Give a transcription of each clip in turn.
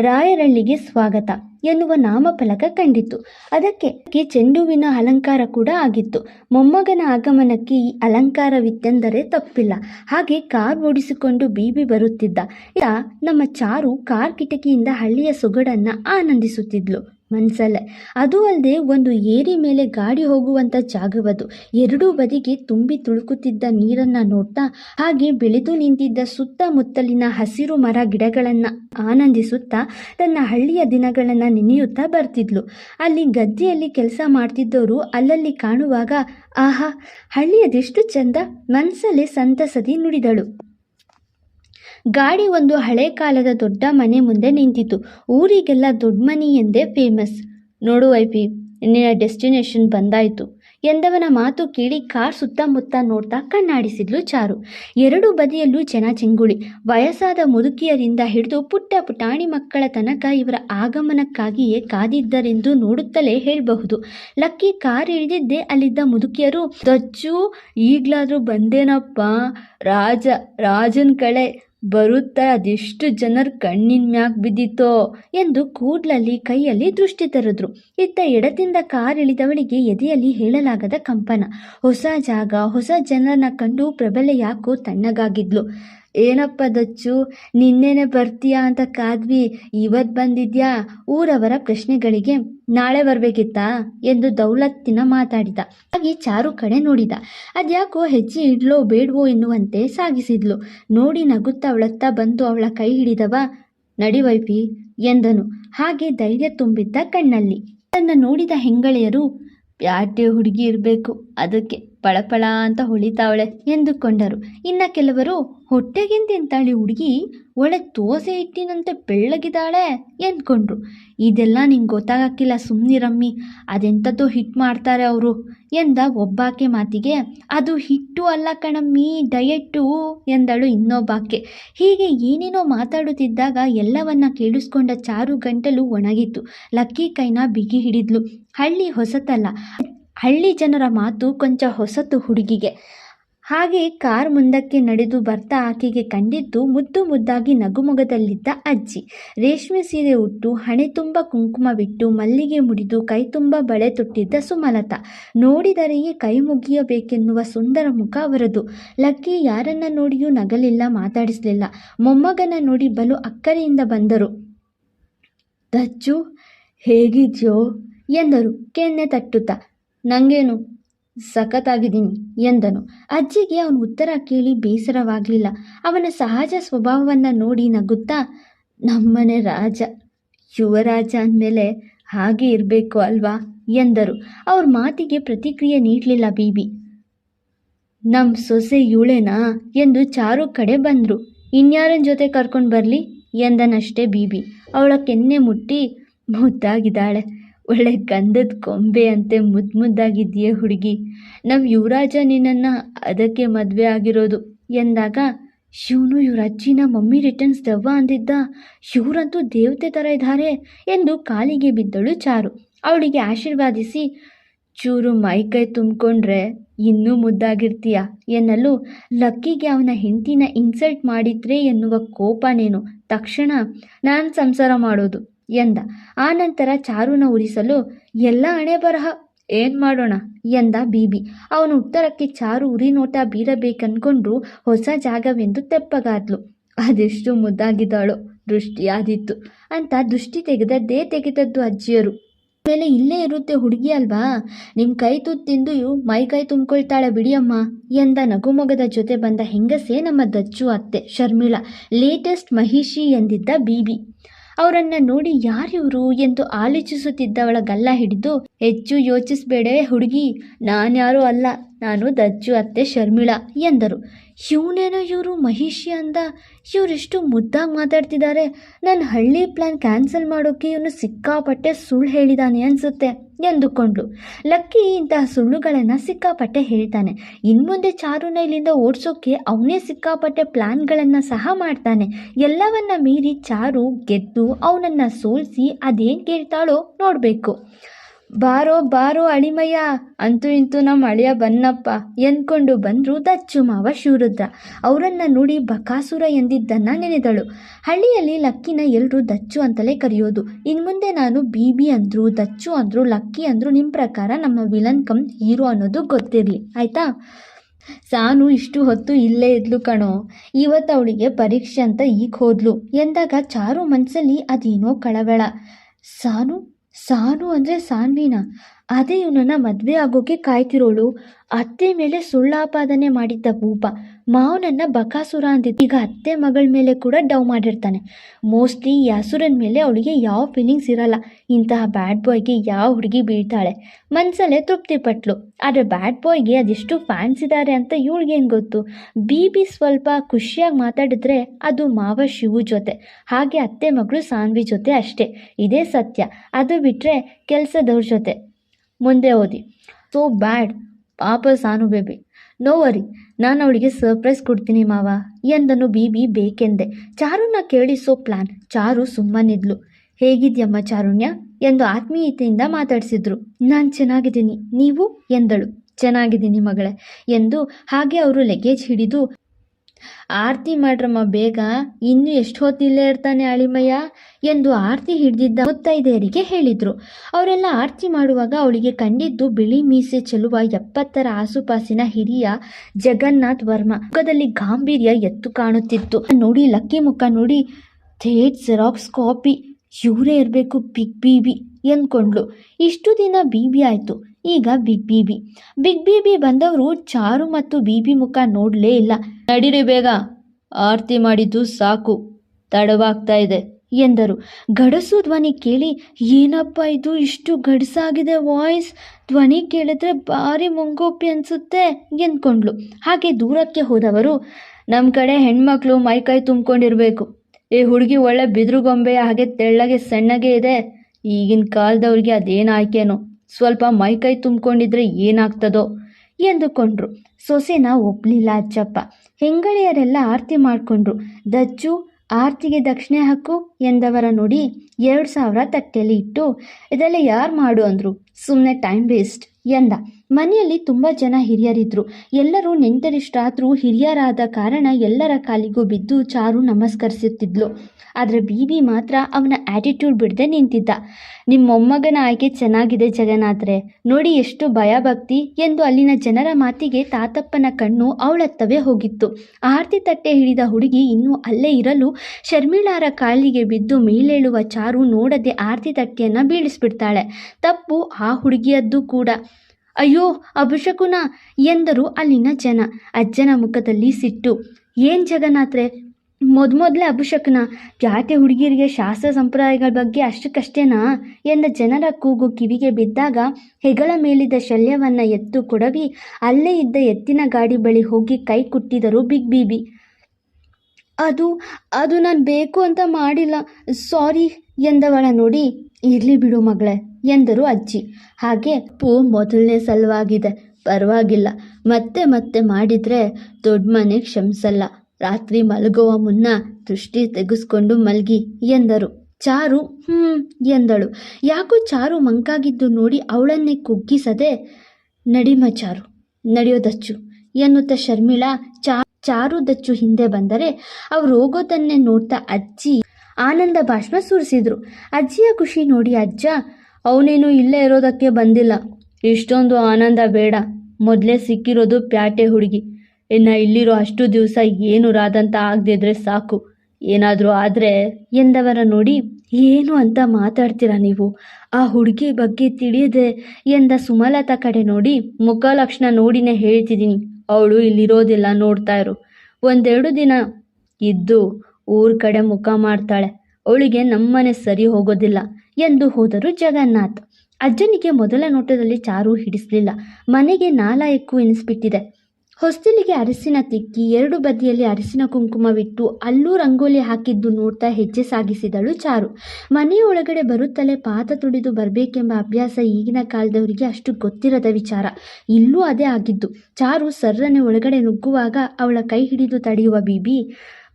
ರಾಯರಳ್ಳಿಗೆ ಸ್ವಾಗತ. ಎನ್ನುವ ನಾಮಫಲಕ ಕಂಡಿತು. ಅದಕ್ಕೆ ಚೆಂಡುವಿನ ಅಲಂಕಾರ ಕೂಡ ಆಗಿತ್ತು. ಮೊಮ್ಮಗನ ಆಗಮನಕ್ಕೆ ಈ ಅಲಂಕಾರವಿತ್ತೆಂದರೆ ತಪ್ಪಿಲ್ಲ. ಹಾಗೆ ಕಾರ್ ಓಡಿಸಿಕೊಂಡು ಬೀಬಿ ಬರುತ್ತಿದ್ದ. ನಮ್ಮ ಚಾರು ಕಾರ್ ಕಿಟಕಿಯಿಂದ ಹಳ್ಳಿಯ ಸೊಗಡನ್ನ ಆನಂದಿಸುತ್ತಿದ್ಲು. ಮನ್ಸಲ್ಲೇ. ಅದು ಅಲ್ಲದೆ ಒಂದು ಏರಿ ಮೇಲೆ ಗಾಡಿ ಹೋಗುವಂತ ಜಾಗವದು. ಎರಡೂ ಬದಿಗೆ ತುಂಬಿ ತುಳುಕುತ್ತಿದ್ದ ನೀರನ್ನ ನೋಡ್ತಾ, ಹಾಗೆ ಬೆಳೆದು ನಿಂತಿದ್ದ ಸುತ್ತಮುತ್ತಲಿನ ಹಸಿರು ಮರ ಗಿಡಗಳನ್ನು ಆನಂದಿಸುತ್ತಾ ತನ್ನ ಹಳ್ಳಿಯ ದಿನಗಳನ್ನು ನೆನೆಯುತ್ತಾ ಬರ್ತಿದ್ಲು. ಅಲ್ಲಿ ಗದ್ದೆಯಲ್ಲಿ ಕೆಲಸ ಮಾಡ್ತಿದ್ದವರು ಅಲ್ಲಲ್ಲಿ ಕಾಣುವಾಗ, ಆಹಾ, ಹಳ್ಳಿಯದೆಷ್ಟು ಚಂದ ಮನಸ್ಸಲ್ಲೇ ಸಂತಸದಿ ನುಡಿದಳು. ಗಾಡಿ ಒಂದು ಹಳೆ ಕಾಲದ ದೊಡ್ಡ ಮನೆ ಮುಂದೆ ನಿಂತಿತು ಊರಿಗೆಲ್ಲ ದೊಡ್ಡ ಮನಿ ಎಂದೇ ಫೇಮಸ್ ನೋಡು ಐಪಿ ನಿನ್ನ ಡೆಸ್ಟಿನೇಷನ್ ಬಂದಾಯಿತು. ಎಂದವನ ಮಾತು ಕೇಳಿ ಕಾರ್ ಸುತ್ತಮುತ್ತ ನೋಡ್ತಾ ಕಣ್ಣಾಡಿಸಿದ್ಲು ಚಾರು. ಎರಡು ಬದಿಯಲ್ಲೂ ಜನ ಚೆಂಗುಳಿ. ವಯಸ್ಸಾದ ಮುದುಕಿಯರಿಂದ ಹಿಡಿದು ಪುಟ್ಟ ಪುಟಾಣಿ ಮಕ್ಕಳ ತನಕ ಇವರ ಆಗಮನಕ್ಕಾಗಿಯೇ ಕಾದಿದ್ದರೆಂದು ನೋಡುತ್ತಲೇ ಹೇಳಬಹುದು. ಲಕ್ಕಿ ಕಾರ್ ಇಳಿದಿದ್ದೇ ಅಲ್ಲಿದ್ದ ಮುದುಕಿಯರು, ದಚ್ಚು, ಈಗ್ಲಾದ್ರೂ ಬಂದೇನಪ್ಪ? ರಾಜ, ರಾಜನ್ ಕಳೆ ಬರುತ್ತಾ ಅದೆಷ್ಟು ಜನರ ಕಣ್ಣಿನ ಮ್ಯಾಕ್ ಬಿದ್ದಿತೋ ಎಂದು ಕೂಡ್ಲಲ್ಲಿ ಕೈಯಲ್ಲಿ ದೃಷ್ಟಿ ತೆರೆದ್ರು. ಇತ್ತ ಎಡದಿಂದ ಕಾರ್ ಇಳಿದವಳಿಗೆ ಎದೆಯಲ್ಲಿ ಹೇಳಲಾಗದ ಕಂಪನ. ಹೊಸ ಜಾಗ, ಹೊಸ ಜನರನ್ನ ಕಂಡು ಪ್ರಬಲ ಯಾಕೋ ತಣ್ಣಗಾಗಿದ್ಲು. ಏನಪ್ಪ ದಚ್ಚು, ನಿನ್ನೆನೆ ಬರ್ತೀಯಾ ಅಂತ ಕಾದ್ವಿ, ಇವತ್ ಬಂದಿದ್ಯಾ? ಊರವರ ಪ್ರಶ್ನೆಗಳಿಗೆ ನಾಳೆ ಬರಬೇಕಿತ್ತಾ? ಎಂದು ದೌಲತ್ತಿನ ಮಾತಾಡಿದ. ಹಾಗೆ ಚಾರು ಕಡೆ ನೋಡಿದ. ಅದ್ಯಾಕೋ ಹೆಜ್ಜೆ ಇಡ್ಲೋ ಬೇಡವೋ ಎನ್ನುವಂತೆ ಸಾಗಿಸಿದ್ಲು. ನೋಡಿ ನಗುತ್ತಾ ಅವಳತ್ತ ಬಂದು ಅವಳ ಕೈ ಹಿಡಿದವ ನಡಿವೈಪಿ ಎಂದನು. ಹಾಗೆ ಧೈರ್ಯ ತುಂಬಿದ್ದ ಕಣ್ಣಲ್ಲಿ. ತನ್ನ ನೋಡಿದ ಹೆಂಗಳೆಯರು ಪ್ಯಾಟೆ ಹುಡುಗಿ ಇರಬೇಕು, ಅದಕ್ಕೆ ಪಳಪಳ ಅಂತ ಹೊಳಿತಾವಳೆ ಎಂದುಕೊಂಡರು. ಇನ್ನ ಕೆಲವರು ಹೊಟ್ಟೆಗೆಂತಿಂತಾಳಿ ಹುಡುಗಿ ಒಳ್ಳೆ ದೋಸೆ ಹಿಟ್ಟಿನಂತೆ ಬೆಳ್ಳಗಿದ್ದಾಳೆ ಎಂದ್ಕೊಂಡ್ರು. ಇದೆಲ್ಲ ನಿಂಗೆ ಗೊತ್ತಾಗಕ್ಕಿಲ್ಲ ಸುಮ್ಮನಿರಮ್ಮಿ ಅದೆಂಥದ್ದು ಹಿಟ್ ಮಾಡ್ತಾರೆ ಅವರು ಎಂದ ಒಬ್ಬಾಕೆ ಮಾತಿಗೆ, ಅದು ಹಿಟ್ಟು ಅಲ್ಲ ಕಣಮ್ಮಿ, ಡಯೆಟ್ಟು ಎಂದಳು ಇನ್ನೊಬ್ಬಾಕೆ. ಹೀಗೆ ಏನೇನೋ ಮಾತಾಡುತ್ತಿದ್ದಾಗ ಎಲ್ಲವನ್ನ ಕೇಳಿಸ್ಕೊಂಡ ಚಾರು ಗಂಟಲು ಒಣಗಿತ್ತು. ಲಕ್ಕಿ ಕೈನ ಬಿಗಿ ಹಿಡಿದ್ಲು. ಹಳ್ಳಿ ಹೊಸತಲ್ಲ. ಹಳ್ಳಿ ಜನರ ಮಾತು ಕೊಂಚ ಹೊಸತು ಹುಡುಗಿಗೆ. ಹಾಗೆ ಕಾರ್ ಮುಂದಕ್ಕೆ ನಡೆದು ಬರ್ತಾ ಆಕೆಗೆ ಕಂಡಿದ್ದು ಮುದ್ದು ಮುದ್ದಾಗಿ ನಗುಮೊಗದಲ್ಲಿದ್ದ ಅಜ್ಜಿ. ರೇಷ್ಮೆ ಸೀರೆ ಉಟ್ಟು ಹಣೆ ತುಂಬ ಕುಂಕುಮವಿಟ್ಟು ಮಲ್ಲಿಗೆ ಮುಡಿದು ಕೈ ತುಂಬ ಬಳೆ ತೊಟ್ಟಿದ್ದ ಸುಮಲತಾ. ನೋಡಿದರೆಯೇ ಕೈ ಮುಗಿಯಬೇಕೆನ್ನುವ ಸುಂದರ ಮುಖ ಅವರದು. ಲಕ್ಕಿ ಯಾರನ್ನ ನೋಡಿಯೂ ನಗಲಿಲ್ಲ, ಮಾತಾಡಿಸಲಿಲ್ಲ. ಮೊಮ್ಮಗನ ನೋಡಿ ಬಲು ಅಕ್ಕರೆಯಿಂದ ಬಂದರು. ದಜ್ಜು ಹೇಗಿದ್ಯೋ? ಎಂದರು. ಕೆನ್ನೆ ತಟ್ಟುತ್ತಾ. ನಂಗೇನು ಸಖತ್ತಾಗಿದ್ದೀನಿ ಎಂದನು. ಅಜ್ಜಿಗೆ ಅವನು ಉತ್ತರ ಕೇಳಿ ಬೇಸರವಾಗಲಿಲ್ಲ. ಅವನ ಸಹಜ ಸ್ವಭಾವವನ್ನು ನೋಡಿ ನಗುತ್ತಾ, ನಮ್ಮನೆ ರಾಜ, ಯುವರಾಜ ಅಂದಮೇಲೆ ಹಾಗೆ ಇರಬೇಕು ಅಲ್ವಾ? ಎಂದರು. ಅವ್ರ ಮಾತಿಗೆ ಪ್ರತಿಕ್ರಿಯೆ ನೀಡಲಿಲ್ಲ ಬೀಬಿ. ನಮ್ಮ ಸೊಸೆ ಇವಳೇನಾ? ಎಂದು ಚಾರು ಕಡೆ ಬಂದರು. ಇನ್ಯಾರನ ಜೊತೆ ಕರ್ಕೊಂಡು ಬರಲಿ? ಎಂದನಷ್ಟೇ ಬೀಬಿ. ಅವಳ ಕೆನ್ನೆ ಮುಟ್ಟಿ ಮುದ್ದಾಗಿದ್ದಾಳೆ. ಒಳ್ಳೆ ಗಂಧದ ಕೊಂಬೆ ಅಂತೆ ಮುದ್ದು ಮುದ್ದಾಗಿದ್ದೀಯೇ ಹುಡುಗಿ. ನಮ್ಮ ಯುವರಾಜ ನಿನ್ನನ್ನು ಅದಕ್ಕೆ ಮದುವೆ ಆಗಿರೋದು. ಎಂದಾಗ, ಶಿವನು ಇವ್ರ ಅಜ್ಜಿನ ಮಮ್ಮಿ ರಿಟರ್ನ್ಸ್ ದೆವ್ವ ಅಂದಿದ್ದ. ಶಿವರಂತೂ ದೇವತೆ ಥರ ಇದ್ದಾರೆ ಎಂದು ಕಾಲಿಗೆ ಬಿದ್ದಳು ಚಾರು. ಅವಳಿಗೆ ಆಶೀರ್ವಾದಿಸಿ, ಚೂರು ಮೈಕೈ ತುಂಬಿಕೊಂಡ್ರೆ ಇನ್ನೂ ಮುದ್ದಾಗಿರ್ತೀಯ? ಎನ್ನಲು ಲಕ್ಕಿಗೆ ಅವನ ಹೆಂಡತಿನ ಇನ್ಸಲ್ಟ್ ಮಾಡಿದ್ರೆ ಎನ್ನುವ ಕೋಪನೇನು ತಕ್ಷಣ, ನಾನು ಸಂಸಾರ ಮಾಡೋದು. ಎಂದ. ಆನಂತರ ಚಾರುನ ಉರಿಸಲು ಎಲ್ಲ ಹಣೆ ಬರಹ, ಏನ್ ಮಾಡೋಣ? ಎಂದ ಬೀಬಿ. ಅವನು ಉತ್ತರಕ್ಕೆ, ಚಾರು ಉರಿ ನೋಟ ಬೀರಬೇಕನ್ಕೊಂಡ್ರು ಹೊಸ ಜಾಗವೆಂದು ತೆಪ್ಪಗಾದ್ಲು. ಅದೆಷ್ಟು ಮುದ್ದಾಗಿದ್ದಾಳೋ, ದೃಷ್ಟಿಯಾದಿತ್ತು. ಅಂತ ದೃಷ್ಟಿ ತೆಗೆದದ್ದೇ ತೆಗೆದದ್ದು ಅಜ್ಜಿಯರು. ಮೇಲೆ ಇಲ್ಲೇ ಇರುತ್ತೆ ಹುಡುಗಿ ಅಲ್ವಾ? ನಿಮ್ಮ ಕೈ ತುತ್ತು ತಿಂದು ಮೈ ಕೈ ತುಂಬಿಕೊಳ್ತಾಳೆ ಬಿಡಿಯಮ್ಮ, ಎಂದ ನಗುಮೊಗದ ಜೊತೆ ಬಂದ ಹೆಂಗಸೇ ನಮ್ಮ ದಚ್ಚು ಅತ್ತೆ ಶರ್ಮಿಳಾ ಲೇಟೆಸ್ಟ್ ಮಹಿಷಿ ಎಂದಿದ್ದ ಬೀಬಿ. ಅವರನ್ನ ನೋಡಿ ಯಾರಿವರು ಎಂದು ಆಲೋಚಿಸುತ್ತಿದ್ದವಳ ಗಲ್ಲ ಹಿಡಿದು, ಹೆಚ್ಚು ಯೋಚಿಸಬೇಡವೇ ಹುಡುಗಿ, ನಾನ್ಯಾರೂ ಅಲ್ಲ, ನಾನು ದಜ್ಜು ಅತ್ತೆ ಶರ್ಮಿಳಾ ಎಂದರು. ಇವನೇನೋ ಇವರು ಮಹಿಷಿ ಅಂದ ಇವರೆಷ್ಟು ಮುದ್ದಾಗಿ ಮಾತಾಡ್ತಿದ್ದಾರೆ ನನ್ನ ಹಳ್ಳಿ ಪ್ಲ್ಯಾನ್ ಕ್ಯಾನ್ಸಲ್ ಮಾಡೋಕ್ಕೆ ಇವನು ಸಿಕ್ಕಾಪಟ್ಟೆ ಸುಳ್ಳು ಹೇಳಿದಾನೆ ಅನಿಸುತ್ತೆ ಎಂದುಕೊಂಡ್ಲು ಲಕ್ಕಿ ಇಂತಹ ಸುಳ್ಳುಗಳನ್ನು ಸಿಕ್ಕಾಪಟ್ಟೆ ಹೇಳ್ತಾನೆ. ಇನ್ಮುಂದೆ ಚಾರುನ ಇಲ್ಲಿಂದ ಓಡಿಸೋಕೆ ಅವನೇ ಸಿಕ್ಕಾಪಟ್ಟೆ ಪ್ಲ್ಯಾನ್ಗಳನ್ನು ಸಹ ಮಾಡ್ತಾನೆ. ಎಲ್ಲವನ್ನ ಮೀರಿ ಚಾರು ಗೆದ್ದು ಅವನನ್ನು ಸೋಲಿಸಿ ಅದೇನು ಕೇಳ್ತಾಳೋ ನೋಡಬೇಕು. ಬಾರೋ ಬಾರೋ ಅಳಿಮಯ್ಯ, ಅಂತೂ ಇಂತೂ ನಮ್ಮ ಅಳಿಯ ಬನ್ನಪ್ಪ. ಎಂದ್ಕೊಂಡು ಬಂದರು ದಚ್ಚು ಮಾವ ಶಿವರುದ್ರ ಅವರನ್ನು ನೋಡಿ ಬಕಾಸುರ ಎಂದಿದ್ದನ್ನು ನೆನೆದಳು. ಹಳ್ಳಿಯಲ್ಲಿ ಲಕ್ಕಿನ ಎಲ್ಲರೂ ದಚ್ಚು ಅಂತಲೇ ಕರೆಯೋದು. ಇನ್ನು ಮುಂದೆ ನಾನು ಬಿ ಬಿ ಅಂದರು, ದಚ್ಚು ಅಂದರು, ಲಕ್ಕಿ ಅಂದರು ನಿಮ್ಮ ಪ್ರಕಾರ ನಮ್ಮ ವಿಲನ್ ಕಮ್ ಹೀರೋ ಅನ್ನೋದು ಗೊತ್ತಿರಲಿ. ಆಯಿತಾ? ಸಾನು ಇಷ್ಟು ಹೊತ್ತು ಇಲ್ಲೇ ಇದ್ಲು ಕಣೋ. ಇವತ್ತು ಅವಳಿಗೆ ಪರೀಕ್ಷೆ ಅಂತ ಈಗ ಹೋದ್ಲು. ಎಂದಾಗ ಚಾರು ಮನಸ್ಸಲ್ಲಿ ಅದೇನೋ ಕಳವಳ. ಸಾನು ಸಾನು ಅಂದರೆ ಸಾನ್ವಿನ. ಅದೇ ಇವನನ್ನ ಮದುವೆ ಆಗೋಕೆ ಕಾಯ್ತಿರೋಳು. ಅತ್ತೆ ಮೇಲೆ ಸುಳ್ಳಾಪಾದನೆ ಮಾಡಿದ್ದ ಭೂಪ ಮಾವನನ್ನ ಬಕಾಸುರ ಅಂದಿದ್ದು. ಈಗ ಅತ್ತೆ ಮಗಳ ಮೇಲೆ ಕೂಡ ಡವ್ ಮಾಡಿರ್ತಾನೆ. ಮೋಸ್ಟ್ಲಿ ಈ ಮೇಲೆ ಅವಳಿಗೆ ಯಾವ ಫೀಲಿಂಗ್ಸ್ ಇರಲ್ಲ. ಇಂತಹ ಬ್ಯಾಡ್ ಬಾಯ್ಗೆ ಯಾವ ಹುಡುಗಿ ಬೀಳ್ತಾಳೆ. ಮನಸ್ಸಲ್ಲೇ ತೃಪ್ತಿ ಪಟ್ಲು. ಆದರೆ ಬ್ಯಾಡ್ ಬಾಯ್ಗೆ ಅದೆಷ್ಟು ಫ್ಯಾನ್ಸ್ ಇದ್ದಾರೆ ಅಂತ ಇವಳಿಗೆ ಏನು ಗೊತ್ತು? ಬಿ ಬಿ ಸ್ವಲ್ಪ ಖುಷಿಯಾಗಿ ಮಾತಾಡಿದ್ರೆ ಅದು ಮಾವ ಶಿವು ಜೊತೆ. ಹಾಗೆ ಅತ್ತೆ ಮಗಳು ಸಾನ್ವಿ ಜೊತೆ ಅಷ್ಟೇ. ಇದೇ ಸತ್ಯ. ಅದು ಬಿಟ್ಟರೆ ಕೆಲಸದವ್ರ ಜೊತೆ. ಮುಂದೆ ಓದಿ. ಸೋ ಬ್ಯಾಡ್ ಪಾಪ ಸಾನು ಬೇಬಿ. ನೋ ವರಿ ನಾನು ಅವಳಿಗೆ ಸರ್ಪ್ರೈಸ್ ಕೊಡ್ತೀನಿ ಮಾವ. ಎಂದನು ಬಿ ಬೇಕೆಂದೆ. ಚಾರುನ ಕೇಳಿಸೋ ಪ್ಲಾನ್ ಚಾರು ಸುಮ್ಮನಿದ್ಲು ಹೇಗಿದ್ಯಮ್ಮ ಚಾರುಣ್ಯ? ಎಂದು ಆತ್ಮೀಯತೆಯಿಂದ ಮಾತಾಡಿಸಿದ್ರು. ನಾನು ಚೆನ್ನಾಗಿದ್ದೀನಿ. ನೀವು? ಎಂದಳು. ಚೆನ್ನಾಗಿದ್ದೀನಿ ಮಗಳೇ. ಎಂದು ಹಾಗೆ ಅವರು ಲಗೇಜ್ ಹಿಡಿದು ಆರತಿ ಮಾಡ್ರಮ್ಮ, ಬೇಗ ಇನ್ನು ಎಷ್ಟು ಹೊತ್ತಿಲ್ಲೇ ಇರ್ತಾನೆ ಅಳಿಮಯ್ಯ ಎಂದು ಆರತಿ ಹಿಡಿದಿದ್ದ ಮುತ್ತೈದೆಯರಿಗೆ ಹೇಳಿದ್ರು. ಅವರೆಲ್ಲ ಆರತಿ ಮಾಡುವಾಗ ಅವಳಿಗೆ ಕಂಡಿದ್ದು ಬಿಳಿ ಮೀಸೆ ಚೆಲುವ ಎಪ್ಪತ್ತರ ಆಸುಪಾಸಿನ ಹಿರಿಯ ಜಗನ್ನಾಥ್ ವರ್ಮ. ಮುಖದಲ್ಲಿ ಗಾಂಭೀರ್ಯ ಎತ್ತು ಕಾಣುತ್ತಿತ್ತು. ನೋಡಿ, ಲಕ್ಕಿ ಮುಖ ನೋಡಿ, ಥೇಟ್ ಜೆರಾಕ್ಸ್ ಕಾಪಿ, ಇವರೇ ಇರಬೇಕು ಬಿಗ್ ಬಿ ಬಿ ಎಂದ್ಕೊಂಡ್ಲು ಇಷ್ಟು ದಿನ ಬಿ ಆಯಿತು. ಈಗ ಬಿಗ್ ಬಿ ಬಿಗ್ ಬಿ ಬಂದವರು ಚಾರು ಮತ್ತು ಬಿ ಮುಖ ನೋಡಲೇ ಇಲ್ಲ. ನಡಿರಿ ಬೇಗ. ಆರತಿ ಮಾಡಿದ್ದು ಸಾಕು. ತಡವಾಗ್ತಾ ಇದೆ ಎಂದರು. ಗಡಸು ಧ್ವನಿ ಕೇಳಿ, ಏನಪ್ಪ ಇದು? ಇಷ್ಟು ಗಡಸಾಗಿದೆ ವಾಯ್ಸ್. ಧ್ವನಿ ಕೇಳಿದ್ರೆ ಭಾರಿ ಮುಂಗೋಪಿ ಅನಿಸುತ್ತೆ ಎಂದ್ಕೊಂಡ್ಲು ಹಾಗೆ ದೂರಕ್ಕೆ ಹೋದವರು ನಮ್ಮ ಕಡೆ ಹೆಣ್ಮಕ್ಳು ಮೈಕೈ ತುಂಬ್ಕೊಂಡಿರಬೇಕು. ಏ ಹುಡುಗಿ ಒಳ್ಳೆ ಬಿದಿರುಗೊಂಬೆ, ಹಾಗೆ ತೆಳ್ಳಗೆ ಸಣ್ಣಗೆ ಇದೆ. ಈಗಿನ ಕಾಲದವ್ರಿಗೆ ಅದೇನು ಆಯ್ಕೆನೋ. ಸ್ವಲ್ಪ ಮೈಕೈ ತುಂಬಿಕೊಂಡಿದ್ರೆ ಏನಾಗ್ತದೋ ಎಂದುಕೊಂಡ್ರು. ಸೊಸೆನ ಒಪ್ಪಲಿಲ್ಲ ಅಜ್ಜಪ್ಪ ಹೆಂಗಳೆಯರೆಲ್ಲ ಆರತಿ ಮಾಡಿಕೊಂಡ್ರು. ದಚ್ಚು, ಆರತಿಗೆ ದಕ್ಷಿಣೆ ಹಾಕು ಎಂದವರ ನೋಡಿ ಎರಡು ಸಾವಿರ ತಟ್ಟೆಯಲ್ಲಿ ಇಟ್ಟು, ಇದೆಲ್ಲ ಯಾರು ಮಾಡು ಅಂದರು. ಸುಮ್ಮನೆ ಟೈಮ್ ವೇಸ್ಟ್ ಎಂದ. ಮನೆಯಲ್ಲಿ ತುಂಬ ಜನ ಹಿರಿಯರಿದ್ರು. ಎಲ್ಲರೂ ನೆಂಟರಿಷ್ಟಾದರೂ ಹಿರಿಯರಾದ ಕಾರಣ ಎಲ್ಲರ ಕಾಲಿಗೂ ಬಿದ್ದು ಚಾರು ನಮಸ್ಕರಿಸುತ್ತಿದ್ಲು. ಆದರೆ ಬೀಬಿ ಮಾತ್ರ ಅವನ ಆ್ಯಟಿಟ್ಯೂಡ್ ಬಿಡದೆ ನಿಂತಿದ್ದ. ನಿಮ್ಮ ಮೊಮ್ಮಗನ ಆಯ್ಕೆ ಚೆನ್ನಾಗಿದೆ ಜಗನ್ನಾಥ್ರೆ. ನೋಡಿ ಎಷ್ಟು ಭಯಭಕ್ತಿ ಎಂದು ಅಲ್ಲಿನ ಜನರ ಮಾತಿಗೆ ತಾತಪ್ಪನ ಕಣ್ಣು ಅವಳತ್ತವೇ ಹೋಗಿತ್ತು. ಆರತಿ ತಟ್ಟೆ ಹಿಡಿದ ಹುಡುಗಿ ಇನ್ನೂ ಅಲ್ಲೇ ಇರಲು ಶರ್ಮಿಳಾರ ಕಾಲಿಗೆ ಬಿದ್ದು ಮೇಲೇಳುವ ಚಾರು ನೋಡದೆ ಆರತಿ ತಟ್ಟೆಯನ್ನು ಬೀಳಿಸ್ಬಿಡ್ತಾಳೆ. ತಪ್ಪು ಆ ಹುಡುಗಿಯದ್ದು ಕೂಡ. ಅಯ್ಯೋ, ಅಭಿಷಕುನ ಎಂದರು ಅಲ್ಲಿನ ಜನ. ಅಜ್ಜನ ಮುಖದಲ್ಲಿ ಸಿಟ್ಟು. ಏನು ಜಗನ್ನಾಥ್ರೆ? ಮೊದಮೊದಲೇ ಅಭಿಷೇಕನ ಯಾಕೆ ಹುಡುಗಿಯರಿಗೆ ಶಾಸ್ತ್ರ ಸಂಪ್ರದಾಯಗಳ ಬಗ್ಗೆ ಅಷ್ಟಕ್ಕಷ್ಟೇನಾ? ಎಂದ ಜನರ ಕೂಗು ಕಿವಿಗೆ ಬಿದ್ದಾಗ ಹೆಗಳ ಮೇಲಿದ್ದ ಶಲ್ಯವನ್ನು ಎತ್ತು ಕೊಡವಿ, ಅಲ್ಲೇ ಇದ್ದ ಎತ್ತಿನ ಗಾಡಿ ಬಳಿ ಹೋಗಿ ಕೈ ಕುಟ್ಟಿದರು ಬಿಗ್ ಬೀಬಿ. ಅದು ಅದು ನಾನು ಬೇಕು ಅಂತ ಮಾಡಿಲ್ಲ. ಸಾರಿ, ಎಂದವಳ ನೋಡಿ. ಇರಲಿ ಬಿಡು ಮಗಳೇ. ಎಂದರು ಅಜ್ಜಿ. ಹಾಗೆ ಪೂ ಮೊದಲನೇ ಸಲವಾಗಿದೆ. ಪರವಾಗಿಲ್ಲ. ಮತ್ತೆ ಮತ್ತೆ ಮಾಡಿದರೆ ದೊಡ್ಡ ಮನೆ ಕ್ಷಮಿಸಲ್ಲ. ರಾತ್ರಿ ಮಲಗುವ ಮುನ್ನ ದೃಷ್ಟಿ ತೆಗೆಸ್ಕೊಂಡು ಮಲಗಿ ಎಂದರು. ಚಾರು ಹ್ಞೂ ಎಂದಳು. ಯಾಕೋ ಚಾರು ಮಂಕಾಗಿದ್ದು ನೋಡಿ ಅವಳನ್ನೇ ಕುಗ್ಗಿಸದೆ, ನಡಿಮ ಚಾರು, ನಡೆಯೋದಚ್ಚು ಎನ್ನುತ್ತ ಶರ್ಮಿಳಾ ಚಾ ಚಾರು ದಚ್ಚು ಹಿಂದೆ ಬಂದರೆ ಅವ್ರು ಹೋಗೋದನ್ನೇ ನೋಡ್ತಾ ಅಜ್ಜಿ ಆನಂದ ಭಾಷ್ಮ ಸುರಿಸಿದ್ರು. ಅಜ್ಜಿಯ ಖುಷಿ ನೋಡಿ ಅಜ್ಜ ಅವನೇನು ಇಲ್ಲೇ ಇರೋದಕ್ಕೆ ಬಂದಿಲ್ಲ. ಇಷ್ಟೊಂದು ಆನಂದ ಬೇಡ. ಮೊದಲೇ ಸಿಕ್ಕಿರೋದು ಪ್ಯಾಟೆ ಹುಡುಗಿ. ಇನ್ನು ಇಲ್ಲಿರೋ ಅಷ್ಟು ದಿವಸ ಏನು ರಾದಂತ ಆಗದಿದ್ರೆ ಸಾಕು. ಏನಾದರೂ ಆದರೆ ಎಂದವರ ನೋಡಿ, ಏನು ಅಂತ ಮಾತಾಡ್ತೀರಾ ನೀವು? ಆ ಹುಡುಗಿ ಬಗ್ಗೆ ತಿಳಿಯದೆ ಎಂದ ಸುಮಲತಾ ಕಡೆ ನೋಡಿ ಮುಖ ಲಕ್ಷಣ ನೋಡಿನೇ ಹೇಳ್ತಿದ್ದೀನಿ. ಅವಳು ಇಲ್ಲಿರೋದಿಲ್ಲ ನೋಡ್ತಾ ಇರು. ಒಂದೆರಡು ದಿನ ಇದ್ದು ಊರ ಕಡೆ ಮುಖ ಮಾಡ್ತಾಳೆ. ಅವಳಿಗೆ ನಮ್ಮನೆ ಸರಿ ಹೋಗೋದಿಲ್ಲ ಎಂದು ಹೋದರು ಜಗನ್ನಾಥ್. ಅಜ್ಜನಿಗೆ ಮೊದಲ ನೋಟದಲ್ಲಿ ಚಾರು ಹಿಡಿಸಲಿಲ್ಲ. ಮನೆಗೆ ನಾಲಾಯಕ್ಕು ಎನಿಸ್ಬಿಟ್ಟಿದೆ. ಹೊಸ್ತಿಲಿಗೆ ಅರಿಸಿನ ತಿಕ್ಕಿ, ಎರಡು ಬದಿಯಲ್ಲಿ ಅರಿಸಿನ ಕುಂಕುಮವಿಟ್ಟು ಅಲ್ಲೂ ರಂಗೋಲಿ ಹಾಕಿದ್ದು ನೋಡ್ತಾ ಹೆಜ್ಜೆ ಸಾಗಿಸಿದಳು ಚಾರು. ಮನೆಯ ಒಳಗಡೆ ಬರುತ್ತಲೇ ಪಾದ ತುಡಿದು ಬರಬೇಕೆಂಬ ಅಭ್ಯಾಸ ಈಗಿನ ಕಾಲದವರಿಗೆ ಅಷ್ಟು ಗೊತ್ತಿರದ ವಿಚಾರ. ಇಲ್ಲೂ ಅದೇ ಆಗಿದ್ದು. ಚಾರು ಸರ್ರನೆ ಒಳಗಡೆ ನುಗ್ಗುವಾಗ ಅವಳ ಕೈ ಹಿಡಿದು ತಡೆಯುವ ಬೀಬಿ,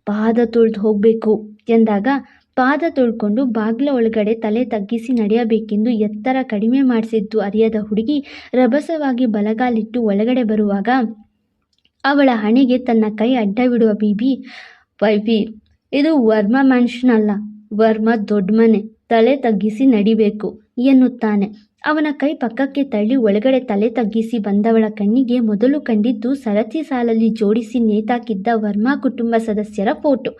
ಪಾದ ತುಳಿದು ಹೋಗಬೇಕು ಎಂದಾಗ ಪಾದ ತೊಳ್ಕೊಂಡು ಬಾಗಿಲ ಒಳಗಡೆ ತಲೆ ತಗ್ಗಿಸಿ ನಡೆಯಬೇಕೆಂದು ಎತ್ತರ ಕಡಿಮೆ ಮಾಡಿಸಿದ್ದು ಅರಿಯದ ಹುಡುಗಿ ರಭಸವಾಗಿ ಬಲಗಾಲಿಟ್ಟು ಒಳಗಡೆ ಬರುವಾಗ ಅವಳ ಹಣೆಗೆ ತನ್ನ ಕೈ ಅಡ್ಡವಿಡುವ ಬೀಬಿ ಪೈಪಿ ಇದು ವರ್ಮ ಮನುಷ್ಯನಲ್ಲ, ವರ್ಮ ದೊಡ್ಡ ಮನೆ ತಲೆ ತಗ್ಗಿಸಿ ನಡಿಬೇಕು ಎನ್ನುತ್ತಾನೆ. ಅವನ ಕೈ ಪಕ್ಕಕ್ಕೆ ತಳ್ಳಿ ಒಳಗಡೆ ತಲೆ ತಗ್ಗಿಸಿ ಬಂದವಳ ಕಣ್ಣಿಗೆ ಮೊದಲು ಕಂಡಿದ್ದು ಸರತಿ ಸಾಲಲ್ಲಿ ಜೋಡಿಸಿ ನೇತಾಕಿದ್ದ ವರ್ಮಾ ಕುಟುಂಬ ಸದಸ್ಯರ ಫೋಟೋ.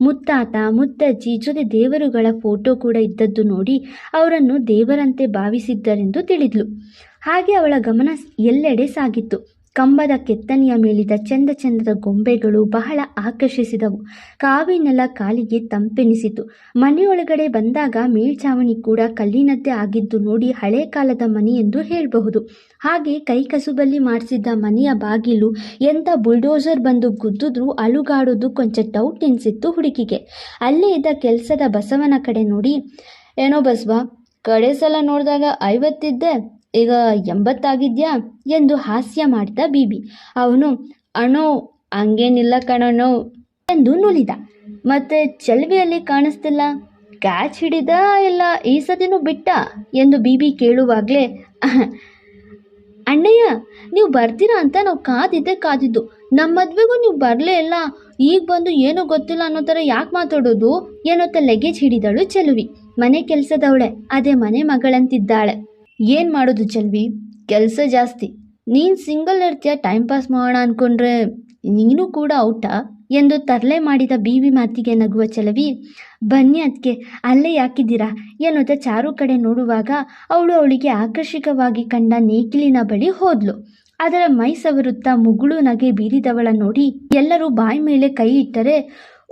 ಮುತ್ತಾತ ಮುತ್ತಜ್ಜಿ ಜೊತೆ ದೇವರುಗಳ ಫೋಟೋ ಕೂಡ ಇದ್ದದ್ದು ನೋಡಿ ಅವರನ್ನು ದೇವರಂತೆ ಭಾವಿಸಿದ್ದರೆಂದು ತಿಳಿದ್ಲು. ಹಾಗೆ ಅವಳ ಗಮನ ಎಲ್ಲೆಡೆ ಸಾಗಿತ್ತು. ಕಂಬದ ಕೆತ್ತನೆಯ ಮೇಲಿದ ಚಂದ ಚಂದದ ಗೊಂಬೆಗಳು ಬಹಳ ಆಕರ್ಷಿಸಿದವು. ಕಾವಿನೆಲ್ಲ ಕಾಲಿಗೆ ತಂಪೆನಿಸಿತು. ಮನೆಯೊಳಗಡೆ ಬಂದಾಗ ಮೇಲ್ಛಾವಣಿ ಕೂಡ ಕಲ್ಲಿನದ್ದೇ ಆಗಿದ್ದು ನೋಡಿ ಹಳೆ ಕಾಲದ ಮನೆ ಎಂದು ಹೇಳಬಹುದು. ಹಾಗೆ ಕೈಕಸುಬಲ್ಲಿ ಮಾಡಿಸಿದ್ದ ಮನೆಯ ಬಾಗಿಲು ಎಂತ ಬುಲ್ಡೋಸರ್ ಬಂದು ಗುದ್ದಿದ್ರೂ ಅಲುಗಾಡೋದು ಕೊಂಚ ಡೌಟ್ ಎನಿಸಿತ್ತು ಹುಡುಗಿಗೆ. ಅಲ್ಲೇ ಇದ್ದ ಕೆಲಸದ ಬಸವನ ಕಡೆ ನೋಡಿ, ಏನೋ ಬಸವ, ಕಡೆ ಸಲ ನೋಡಿದಾಗ ಐವತ್ತಿದ್ದೆ ಈಗ ಎಂಬತ್ತಾಗಿದ್ಯಾ ಎಂದು ಹಾಸ್ಯ ಮಾಡಿದ ಬೀಬಿ. ಅವನು, ಅಣೋ, ಹಂಗೇನಿಲ್ಲ ಕಣೋ ಎಂದು ನುಲಿದ. ಮತ್ತೆ ಚಲ್ವಿಯಲ್ಲಿ ಕಾಣಿಸ್ತಿಲ್ಲ? ಕ್ಯಾಚ್ ಹಿಡಿದ ಇಲ್ಲ ಈ ಸತಿನೂ ಬಿಟ್ಟ? ಎಂದು ಬೀಬಿ ಕೇಳುವಾಗಲೇ ಅಣ್ಣಯ್ಯ, ನೀವು ಬರ್ತೀರಾ ಅಂತ ನಾವು ಕಾದಿದ್ದೆ ಕಾದಿದ್ದು. ನಮ್ಮ ಮದುವೆಗೂ ನೀವು ಬರಲೇ ಇಲ್ಲ. ಈಗ ಬಂದು ಏನೂ ಗೊತ್ತಿಲ್ಲ ಅನ್ನೋ ಥರ ಯಾಕೆ ಮಾತಾಡೋದು? ಏನೋತ್ತ ಲಗೇಜ್ ಹಿಡಿದಳು ಚೆಲುವಿ. ಮನೆ ಕೆಲಸದವಳೆ, ಅದೇ ಮನೆ ಮಗಳಂತಿದ್ದಾಳೆ. ಏನು ಮಾಡೋದು ಚೆಲ್ವಿ? ಕೆಲಸ ಜಾಸ್ತಿ. ನೀನು ಸಿಂಗಲ್ ಇರ್ತೀಯ ಟೈಮ್ ಪಾಸ್ ಮಾಡೋಣ ಅಂದ್ಕೊಂಡ್ರೆ ನೀನು ಕೂಡ ಔಟಾ? ಎಂದು ತರಲೆ ಮಾಡಿದ ಬೀವಿ ಮಾತಿಗೆ ನಗುವ ಚಲವಿ. ಬನ್ನಿ ಅದಕ್ಕೆ ಅಲ್ಲೇ ಯಾಕಿದ್ದೀರಾ? ಎನ್ನುತ್ತಾ ಚಾರು ಕಡೆ ನೋಡುವಾಗ ಅವಳು ಅವಳಿಗೆ ಆಕರ್ಷಕವಾಗಿ ಕಂಡ ನೇಗಿಲಿನ ಬಳಿ ಹೋದ್ಲು. ಅದರ ಮೈ ಸವರುತ್ತಾ ಮುಗುಳು ನಗೆ ಬೀರಿದವಳ ನೋಡಿ ಎಲ್ಲರೂ ಬಾಯಿ ಮೇಲೆ ಕೈ ಇಟ್ಟರೆ,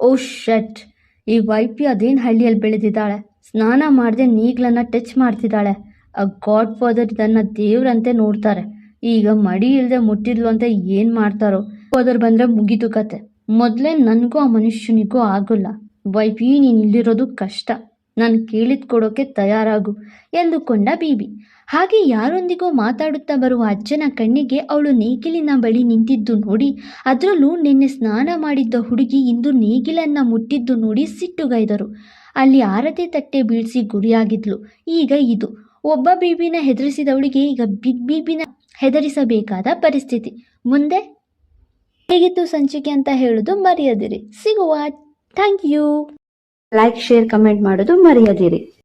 ಓ ಶಟ್, ಈ ವೈಪಿ ಅದೇನು ಹಳ್ಳಿಯಲ್ಲಿ ಬೆಳೆದಿದ್ದಾಳೆ? ಸ್ನಾನ ಮಾಡದೆ ನೀಗ್ಲನ್ನು ಟಚ್ ಮಾಡ್ತಿದ್ದಾಳೆ. ಗಾಡ್ ಫಾದರ್ ಇದನ್ನ ದೇವ್ರಂತೆ ನೋಡ್ತಾರೆ. ಈಗ ಮಡಿ ಇಲ್ಲದೆ ಮುಟ್ಟಿದ್ಲು ಅಂತ ಏನು ಮಾಡ್ತಾರೋ? ಫಾದರ್ ಬಂದರೆ ಮುಗೀತು ಕತೆ. ಮೊದಲೇ ನನಗೂ ಆ ಮನುಷ್ಯನಿಗೂ ಆಗೋಲ್ಲ. ವೈಫಿ ನೀನು ಇಲ್ಲಿರೋದು ಕಷ್ಟ. ನಾನು ಕೇಳಿದ್ ಕೊಡೋಕೆ ತಯಾರಾಗು ಎಂದುಕೊಂಡ ಬೀಬಿ. ಹಾಗೆ ಯಾರೊಂದಿಗೋ ಮಾತಾಡುತ್ತಾ ಬರುವ ಅಜ್ಜನ ಕಣ್ಣಿಗೆ ಅವಳು ನೇಗಿಲಿನ ಬಳಿ ನಿಂತಿದ್ದು ನೋಡಿ, ಅದರಲ್ಲೂ ನಿನ್ನೆ ಸ್ನಾನ ಮಾಡಿದ್ದ ಹುಡುಗಿ ಇಂದು ನೇಗಿಲನ್ನ ಮುಟ್ಟಿದ್ದು ನೋಡಿ ಸಿಟ್ಟುಗೈದರು ಅಲ್ಲಿ ಆರತಿ ತಟ್ಟೆ ಬೀಳ್ಸಿ ಗುರಿಯಾಗಿದ್ಲು. ಈಗ ಇದು ಒಬ್ಬ ಬೀಬಿನ ಹೆದರಿಸಿದವಳಿಗೆ ಈಗ ಬಿಗ್ ಬೀಬಿನ ಹೆದರಿಸಬೇಕಾದ ಪರಿಸ್ಥಿತಿ. ಮುಂದೆ ಹೇಗಿತ್ತು ಸಂಚಿಕೆ ಅಂತ ಹೇಳೋದು ಮರೆಯದಿರಿ. ಸಿಗುವ. Thank you. Like share comment ಮಾಡೋದು ಮರೆಯದಿರಿ.